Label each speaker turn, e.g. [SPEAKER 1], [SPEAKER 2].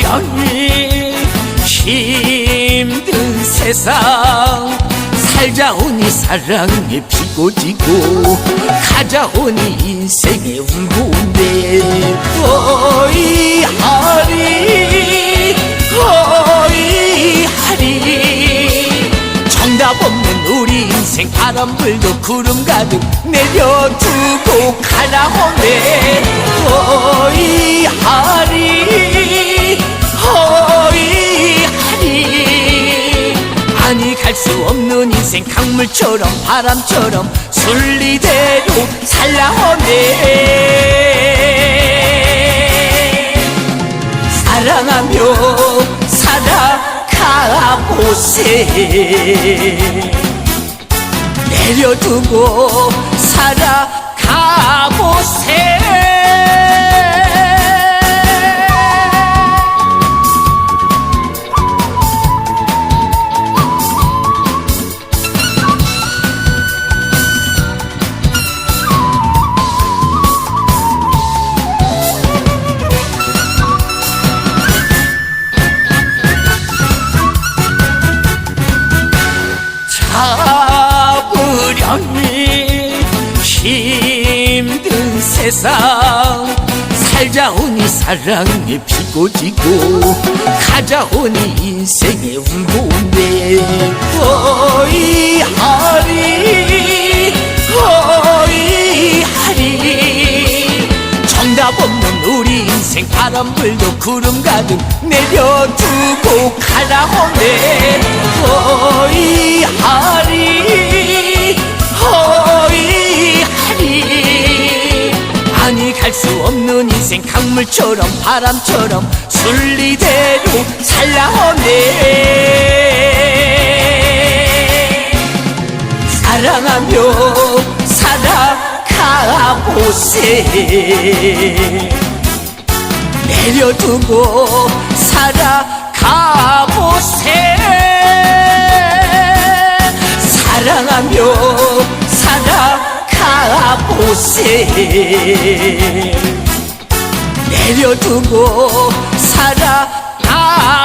[SPEAKER 1] 잡으려니 힘든 세상. 살자오니 사랑에 피고 지고 가자오니 인생에 울고 내거이 하리 거의 하리 정답 없는 우리 인생 바람 불도 구름 가득 내려주고 가라오네. 인생 강물처럼 바람처럼 순리대로 살라오네. 사랑하며 살아가보세. 내려두고 살아가보세 잡으려니 힘든 세상. 살자 오니 사랑에 피고 지고 가자 오니 인생에 울고 어이 하리 어이 하리 정답 없는 우리 인생 바람 불고 구름 가득 내려두고 가라 오네. 어이 갈 수 없는 인생 강물처럼 바람처럼 순리대로 살라오네. 사랑하며 살아가보세. 내려두고 살아가보세. 사랑하며 곳에 내려두고 살아가